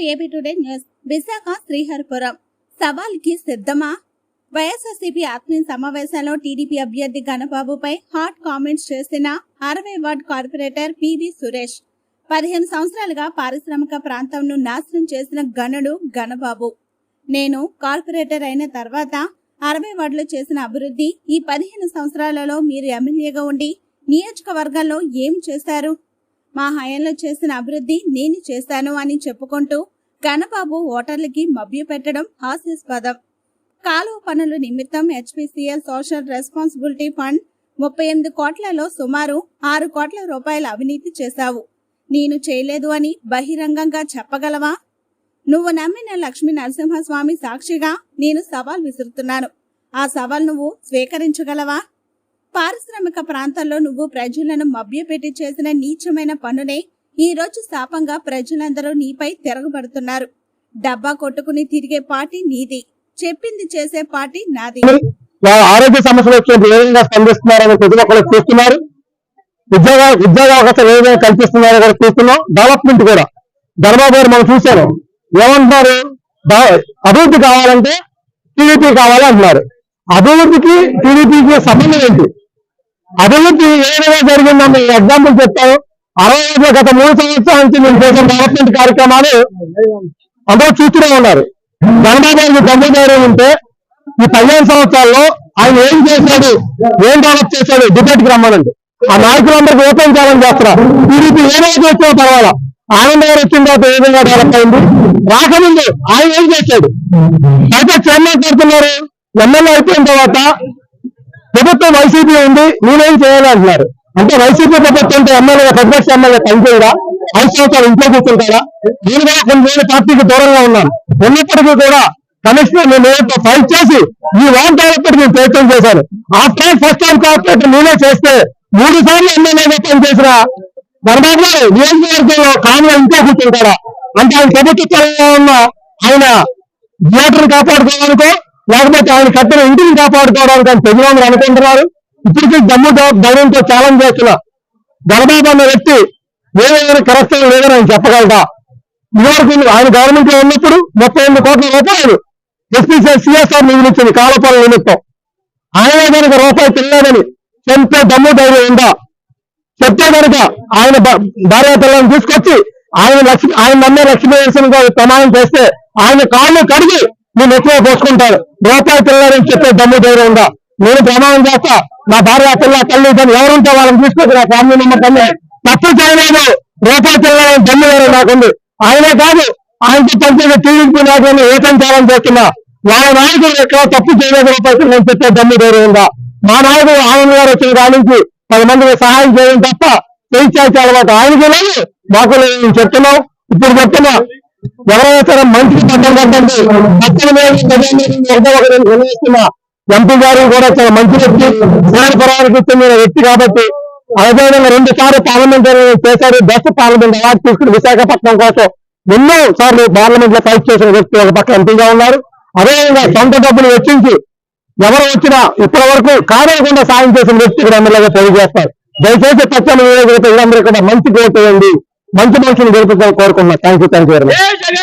To AP today news. Visakha Sriharipuram. సవాల్కి సిద్ధమా? YSRCP ఆత్మీయ సమావేశంలో టీడీపీ అభ్యర్థి గణబాబుపై హాట్ కామెంట్స్ చేసిన అరవై వార్డ్ కార్పొరేటర్ పివి సురేష్. పదిహేను సంవత్సరాలుగా పారిశ్రామిక ప్రాంతంను నాశనం చేసిన గనుడు గణబాబు నేను కార్పొరేటర్ అయిన తర్వాత అరవై వార్డులో చేసిన అభివృద్ధి ఈ పదిహేను సంవత్సరాలలో మీరు ఎమ్మెల్యేగా ఉండి నియోజకవర్గాల్లో ఏం చేశారు? మా హయాంలో చేసిన అభివృద్ధి నేను చేశాను అని చెప్పుకుంటూ గణబాబు ఓటర్లకి మభ్యపెట్టడం హాస్యాస్పదం. కాలువ పనుల నిమిత్తం హెచ్పిసిఎల్ సోషల్ రెస్పాన్సిబిలిటీ ఫండ్ ముప్పై ఎనిమిది కోట్లలో సుమారు ఆరు కోట్ల రూపాయల అవినీతి చేశావు. నేను చేయలేదు అని బహిరంగంగా చెప్పగలవా? నువ్వు నమ్మిన లక్ష్మీ నరసింహస్వామి సాక్షిగా నేను సవాల్ విసురుతున్నాను. ఆ సవాల్ నువ్వు స్వీకరించగలవా? పారిశ్రామిక ప్రాంతాల్లో నువ్వు ప్రజలను మభ్యపెట్టి చేసిన నీచమైన పనునే ఈ రోజు శాపంగా ప్రజలందరూ నీపై తిరగబడుతున్నారు. డబ్బా కొట్టుకుని తిరిగే పార్టీ నీది. చెప్పింది చేసే పార్టీ నాది. ఆరోగ్య సమస్యలు వచ్చినప్పుడు ఏ విధంగా స్పందిస్తున్నారని ప్రతి ఒక్కరు చూస్తున్నారు. ఉద్యోగ ఉద్యోగ అవకాశాలు ఏ విధంగా కల్పిస్తున్నారో కూడా చూస్తున్నాం. డెవలప్మెంట్ కూడా. ధర్మాబాబు గారు మనం చూశాను ఏమంటున్నారు? అభివృద్ధి కావాలంటే టీడీపీ కావాలి అంటున్నారు. అభివృద్ధికి టీడీపీకి సంబంధం ఏంటి? అభివృద్ధి ఏ విధంగా జరిగిందని ఎగ్జాంపుల్ చెప్తాను అరవై ఐదులో గత మూడు సంవత్సరాల నుంచి మేము చేసిన డెవలప్మెంట్ కార్యక్రమాలు అందరూ చూస్తూనే ఉన్నారు. జనబాబు గారికి ఉంటే ఈ పదిహేను సంవత్సరాల్లో ఆయన ఏం చేశాడు? ఏం డెవలప్ చేశాడు? డిబేట్కి రమ్మనండి ఆ నాయకులందరికీ ఓపెన్ ఛాలెంజ్ చేస్తున్నారు. టీడీపీ ఏ రోజు వచ్చినా పర్వాలా? ఆనంద్ గారు వచ్చిన తర్వాత ఏ విధంగా డెవలప్ అయింది? రాకముందు ఆయన ఏం చేశాడు? అయితే చైర్మన్ పెడుతున్నారు ఎమ్మెల్యే అయిపోయిన తర్వాత ప్రభుత్వం వైసీపీ ఉంది నేనేం చేయాలంటున్నారు అంటే వైసీపీ ప్రభుత్వంతో ఎమ్మెల్యే ప్రతిపక్ష ఎమ్మెల్యే పనిచేయడా ఐదు సంవత్సరాలు ఇంట్లో కూర్చుంటారా? నేను కూడా కొన్ని వేల పార్టీకి దూరంగా ఉన్నాను. ఉన్నప్పటికీ కూడా కమిషనర్ నేను నేరుగా ఫైట్ చేసి ఈ వాన్ డెవలప్మెంట్ నేను ప్రయత్నం చేశాను. ఆ టైం ఫస్ట్ టైం కార్పొరేటర్ నేనే చేస్తే మూడు సార్లు ఎమ్మెల్యేగా పనిచేసిన ధర్మాబు గారు నియోజకవర్గంలో కానుక ఇంట్లో కూర్చుంటారా అంటే ఆయన ప్రభుత్వ ఉన్న ఆయన థియేటర్ కాపాడుకోవాలనుకో లేకపోతే ఆయన కట్టిన ఇంటిని కాపాడుకోవడానికి ఆయన ప్రజలందరూ అనుకుంటున్నారు. ఇప్పటికీ దమ్ము ధైర్యంతో ఛాలెంజ్ చేస్తున్నా ధనబాబు అన్న వ్యక్తి ఏదైనా కరెక్షన్ లేదని ఆయన చెప్పగలరా ఇదివరకు ఆయన గవర్నమెంట్లో ఉన్నప్పుడు ముప్పై ఎనిమిది కోట్ల రూపాయలు ఎస్పీసీ సిఎస్ఆర్ నిధులు ఇచ్చింది కాలపాల నిమిత్తం. ఆయన కనుక రూపాయి తెలియదని చెప్తే దమ్ము ధైర్యం ఉందా? చెప్తే కనుక ఆయన భార్య పిల్లలను తీసుకొచ్చి ఆయన లక్ష్మి ఆయన నమ్మే లక్ష్మీ గారు ప్రమాణం చేస్తే ఆయన కాళ్ళు కడిగి నేను ఎక్కువ పోసుకుంటాను. రూపాయి పిల్లలని చెప్పే దమ్ము ధైర్యం ఉందా? నేను ప్రమాణం చేస్తా. నా భార్య పిల్ల తల్లి తను ఎవరుంటే వాళ్ళని తీసుకొచ్చి నా ఫ్యామిలీ మెంబర్ తల్లి తప్పు చేయలేదు. రూపాయి పిల్లలని దమ్ము ధైర్యం నాకుంది. ఆయనే కాదు ఆయనకి పనిచేసే టీడీపీ నాయకులను ఏకం చేయాలని చేస్తున్నా. వాళ్ళ నాయకులు ఎక్కడ తప్పు చేయలేదు రూపాయి పిల్లలని చెప్పే దమ్ము ధైర్యం ఉందా? మా నాయకుడు ఆనంద్ గారు వచ్చిన కాడి నుంచి పది మందికి సహాయం చేయడం తప్ప చేయించాల్సిన అలవాటు ఆయనకి లేదు. మాకు నేను చెప్తున్నాం ఇప్పుడు చెప్తున్నా ఎవరైనా సరే మంచికి పట్టం కట్టండి ఎంపీ గారు కూడా చాలా మంచి వ్యక్తి పురానికి చెందిన వ్యక్తి కాబట్టి అదేవిధంగా రెండు సార్లు పార్లమెంట్ చేశారు. బెస్ట్ పార్లమెంట్ అవార్డు తీసుకుని విశాఖపట్నం కోసం ఎన్నో సార్లు పార్లమెంట్లో ఫైట్ చేసిన వ్యక్తి ఒక పక్క ఎంపీగా ఉన్నారు. అదేవిధంగా సొంత డబ్బులు వెచ్చించి ఎవరు వచ్చినా ఇప్పటి వరకు కాదనకుండా సాయం చేసిన వ్యక్తి ఇక్కడ ఎమ్మెల్యేగా తెలియజేస్తారు దయచేసి పచ్చని నియోజకవర్గ ప్రజలందరూ కూడా మంచి కోట్ వేయండి మంచి మనుషులు గెలుపుతారు కోరుకున్నా thank you thank you very much